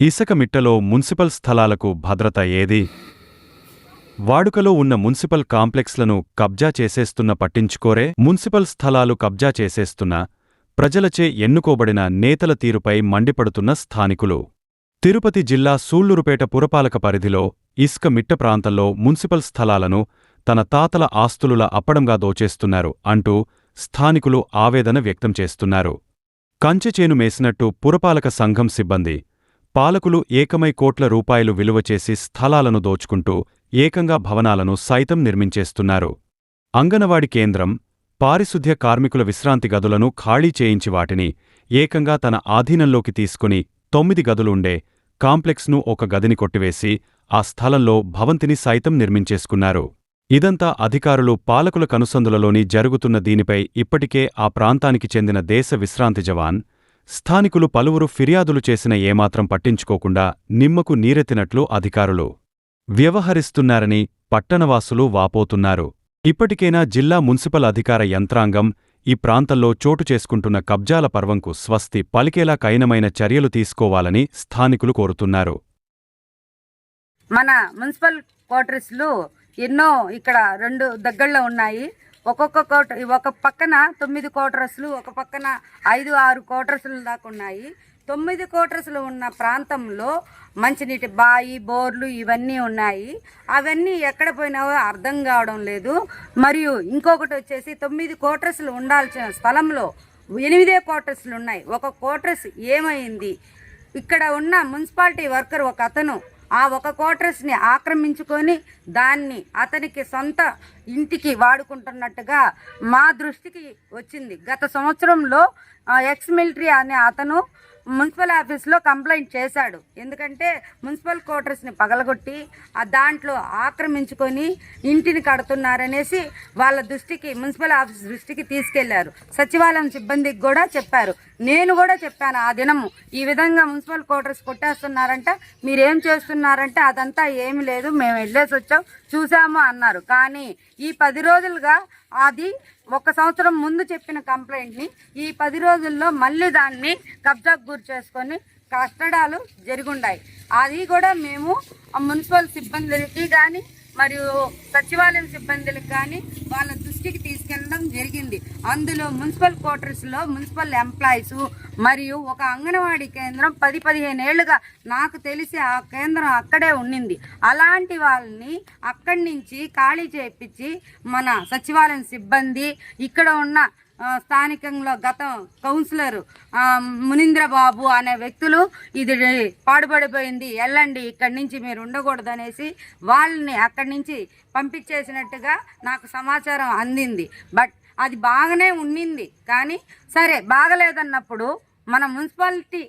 ఇసుక మిట్టలో మున్సిపల్ స్థలాలకు భద్రత ఏది? వాడుకలో ఉన్న మున్సిపల్ కాంప్లెక్స్లను కబ్జా చేసేస్తున్న పట్టించుకోరే? మున్సిపల్ స్థలాలు కబ్జా చేసేస్తున్న ప్రజలచే ఎన్నుకోబడిన నేతల తీరుపై మండిపడుతున్న స్థానికులు. తిరుపతి జిల్లా సూళ్ళూరుపేట పురపాలక పరిధిలో ఇసుక మిట్ట ప్రాంతంలో మున్సిపల్ స్థలాలను తన తాతల ఆస్తులుల అప్పడంగా దోచేస్తున్నారు అంటూ స్థానికులు ఆవేదన వ్యక్తం చేస్తున్నారు. కంచెచేను మేసినట్టు పురపాలక సంఘం సిబ్బంది పాలకులు ఏకమై కోట్ల రూపాయలు విలువ చేసి స్థలాలను దోచుకుంటూ ఏకంగా భవనాలను సైతం నిర్మించేస్తున్నారు. అంగనవాడి కేంద్రం పారిశుద్ధ్య కార్మికుల విశ్రాంతి గదులను ఖాళీ చేయించి వాటిని ఏకంగా తన ఆధీనంలోకి తీసుకుని తొమ్మిది గదులుండే కాంప్లెక్స్ను ఒక గదిని కొట్టివేసి ఆ స్థలంలో భవంతిని సైతం నిర్మించేసుకున్నారు. ఇదంతా అధికారులు పాలకుల కనుసందులలోని జరుగుతున్న దీనిపై ఇప్పటికే ఆ ప్రాంతానికి చెందిన దేశ విశ్రాంతి జవాన్ స్థానికులు పలువురు ఫిర్యాదులు చేసిన ఏమాత్రం పట్టించుకోకుండా నిమ్మకు నీరెత్తినట్లు అధికారులు వ్యవహరిస్తున్నారని పట్టణవాసులు వాపోతున్నారు. ఇప్పటికైనా జిల్లా మున్సిపల్ అధికార యంత్రాంగం ఈ ప్రాంతంలో చోటు చేసుకుంటున్న కబ్జాల పర్వంకు స్వస్తి పలికేలా కైనమైన చర్యలు తీసుకోవాలని స్థానికులు కోరుతున్నారు. మన మున్సిపల్ క్వార్టర్స్లు ఎన్నో ఇక్కడ రెండు దగ్గరలో ఉన్నాయి. ఒక్కొక్క కోట ఒక పక్కన తొమ్మిది క్వార్టర్స్లు ఒక పక్కన ఐదు ఆరు క్వార్టర్స్లు దాకా ఉన్నాయి. తొమ్మిది క్వార్టర్స్లు ఉన్న ప్రాంతంలో మంచినీటి బాయి బోర్లు ఇవన్నీ ఉన్నాయి. అవన్నీ ఎక్కడ పోయినావో అర్థం కావడం లేదు. మరియు ఇంకొకటి వచ్చేసి తొమ్మిది క్వార్టర్స్లు ఉండాల్సిన స్థలంలో ఎనిమిదే కోటర్స్లు ఉన్నాయి. ఒక క్వార్టర్స్ ఏమైంది? ఇక్కడ ఉన్న మున్సిపాలిటీ వర్కర్ ఒక అతను ఆ ఒక క్వార్టర్స్ని ఆక్రమించుకొని దాన్ని అతనికి సొంత ఇంటికి వాడుకుంటున్నట్టుగా మా దృష్టికి వచ్చింది. గత సంవత్సరంలో ఎక్స్ మిలిటరీ అనే అతను మున్సిపల్ ఆఫీస్లో కంప్లైంట్ చేశాడు. ఎందుకంటే మున్సిపల్ క్వార్టర్స్ని పగలగొట్టి ఆ దాంట్లో ఆక్రమించుకొని ఇంటిని కడుతున్నారనేసి వాళ్ళ దృష్టికి మున్సిపల్ ఆఫీస్ దృష్టికి తీసుకెళ్ళారు. సచివాలయం సిబ్బందికి కూడా చెప్పారు. నేను కూడా చెప్పాను ఆ దినము ఈ విధంగా మున్సిపల్ క్వార్టర్స్ కొట్టేస్తున్నారంట మీరేం చేస్తున్నారంటే అదంతా ఏమి లేదు మేము వెళ్ళేసి వచ్చాం చూసాము అన్నారు. కానీ ఈ పది రోజులుగా అది ఒక సంవత్సరం ముందు చెప్పిన కంప్లైంట్ని ఈ పది రోజుల్లో మళ్ళీ దాన్ని కబ్జాకు గురి చేసుకొని కట్టడాలు జరిగుండాయి అది కూడా మేము ఆ మున్సిపల్ సిబ్బందికి కానీ మరియు సచివాలయం సిబ్బందులకు కానీ వాళ్ళ దృష్టికి తీసుకెళ్ళడం జరిగింది. అందులో మున్సిపల్ క్వార్టర్స్లో మున్సిపల్ ఎంప్లాయీస్ మరియు ఒక అంగన్వాడీ కేంద్రం పది పదిహేను ఏళ్ళుగా నాకు తెలిసి ఆ కేంద్రం అక్కడే ఉండింది. అలాంటి వాళ్ళని అక్కడి నుంచి ఖాళీ చేయించి మన సచివాలయం సిబ్బంది ఇక్కడ ఉన్న స్థానికంలో గత కౌన్సిలర్ ఆ, మునీంద్ర బాబు అనే వ్యక్తులు ఇది పాడుపడిపోయింది. వెళ్ళండి ఇక్కడి నుంచి మీరు ఉండకూడదు అనేసి వాళ్ళని అక్కడి నుంచి పంపించేసినట్టుగా నాకు సమాచారం అందింది. బట్ అది బాగానే ఉండింది కానీ సరే బాగలేదన్నప్పుడు మన మున్సిపాలిటీ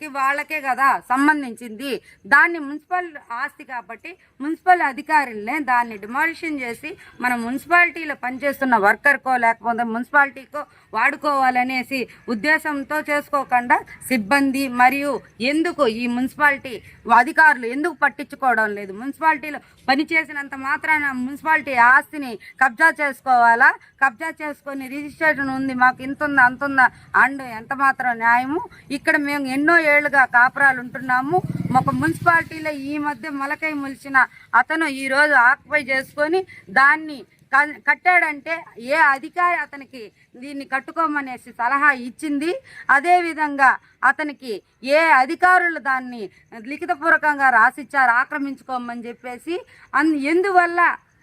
కి వాళ్ళకే కదా సంబంధించింది. దాన్ని మున్సిపల్ ఆస్తి కాబట్టి మున్సిపల్ అధికారులనే దాన్ని డిమాలిషన్ చేసి మన మున్సిపాలిటీలో పనిచేస్తున్న వర్కర్కో లేకపోతే మున్సిపాలిటీకో వాడుకోవాలనేసి ఉద్దేశంతో చేసుకోకుండా సిబ్బంది మరియు ఎందుకు ఈ మున్సిపాలిటీ అధికారులు ఎందుకు పట్టించుకోవడం లేదు? మున్సిపాలిటీలో పనిచేసినంత మాత్రాన మున్సిపాలిటీ ఆస్తిని కబ్జా చేసుకోవాలా? కబ్జా చేసుకొని రిజిస్ట్రేషన్ ఉంది మాకు ఇంత ఉందా అంత ఉందా అండ్ ఎంత మాత్రం న్యాయము? ఇక్కడ మేము ఎన్నో ఏళ్ళుగా కాపురాలు ఉంటున్నాము ఒక మున్సిపాలిటీలో ఈ మధ్య మొలకై మొలిచిన అతను ఈరోజు ఆక్యుపై చేసుకొని దాన్ని క- కట్టాడంటే ఏ అధికారి అతనికి దీన్ని కట్టుకోమనేసి సలహా ఇచ్చింది. అదేవిధంగా అతనికి ఏ అధికారులు దాన్ని లిఖితపూర్వకంగా రాసిచ్చారు ఆక్రమించుకోమని చెప్పేసి అన్ ఎందువల్ల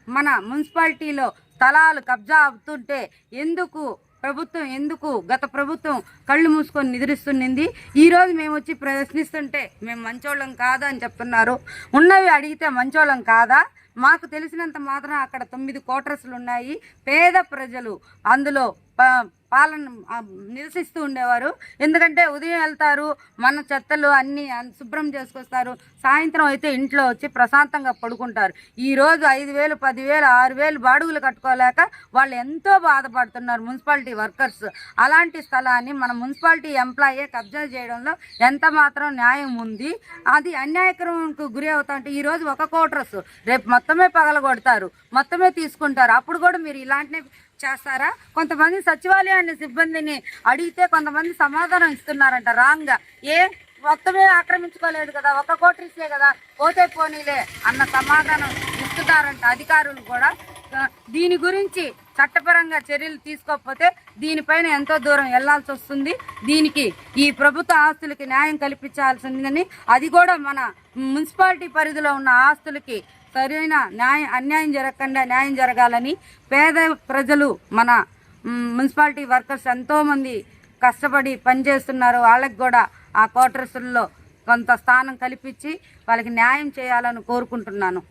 మన మున్సిపాలిటీలో స్థలాలు కబ్జా అవుతుంటే ఎందుకు ప్రభుత్వం ఎందుకు గత ప్రభుత్వం కళ్ళు మూసుకొని నిద్రిస్తున్నింది? ఈరోజు మేము వచ్చి ప్రశ్నిస్తుంటే మేము మంచోళ్ళం కాదా అని చెప్తున్నారు. ఉన్నవి అడిగితే మంచోళ్ళం కాదా? మాకు తెలిసినంత మాత్రం అక్కడ తొమ్మిది క్వార్టర్స్లు ఉన్నాయి. పేద ప్రజలు అందులో పాలన నిరసిస్తూ ఉండేవారు. ఎందుకంటే ఉదయం వెళ్తారు మన చెత్తలు అన్నీ శుభ్రం చేసుకొస్తారు. సాయంత్రం అయితే ఇంట్లో వచ్చి ప్రశాంతంగా పడుకుంటారు. ఈరోజు ఐదు వేలు పదివేలు ఆరు వేలు బాడుగులు కట్టుకోలేక వాళ్ళు ఎంతో బాధపడుతున్నారు మున్సిపాలిటీ వర్కర్స్. అలాంటి స్థలాన్ని మన మున్సిపాలిటీ ఎంప్లాయే కబ్జా చేయడంలో ఎంత మాత్రం న్యాయం ఉంది. అది అన్యాయకరంకు గురి అవుతా ఉంటే ఈ రోజు ఒక కోట్రస్ రేపు మొత్తమే పగలగొడతారు మొత్తమే తీసుకుంటారు. అప్పుడు కూడా మీరు ఇలాంటి చేస్తారా? కొంతమంది సచివాలయాన్ని సిబ్బందిని అడిగితే కొంతమంది సమాధానం ఇస్తున్నారంట రాంగ్ ఏ? మొత్తమే ఆక్రమించుకోలేదు కదా ఒక కోటరీసే కదా పోతే పోనీలే అన్న సమాధానం ఇస్తున్నారంట అధికారులు కూడా. దీని గురించి చట్టపరంగా చర్యలు తీసుకోకపోతే దీనిపైన ఎంతో దూరం వెళ్ళాల్సి వస్తుంది. దీనికి ఈ ప్రభుత్వ ఆస్తులకి న్యాయం కల్పించాల్సిందని అది కూడా మన మున్సిపాలిటీ పరిధిలో ఉన్న ఆస్తులకి సరైన న్యాయం అన్యాయం జరగకుండా న్యాయం జరగాలని పేద ప్రజలు మన మున్సిపాలిటీ వర్కర్స్ ఎంతోమంది కష్టపడి పనిచేస్తున్నారు. వాళ్ళకి కూడా ఆ క్వార్టర్స్లో కొంత స్థానం కల్పించి వాళ్ళకి న్యాయం చేయాలని కోరుకుంటున్నాను.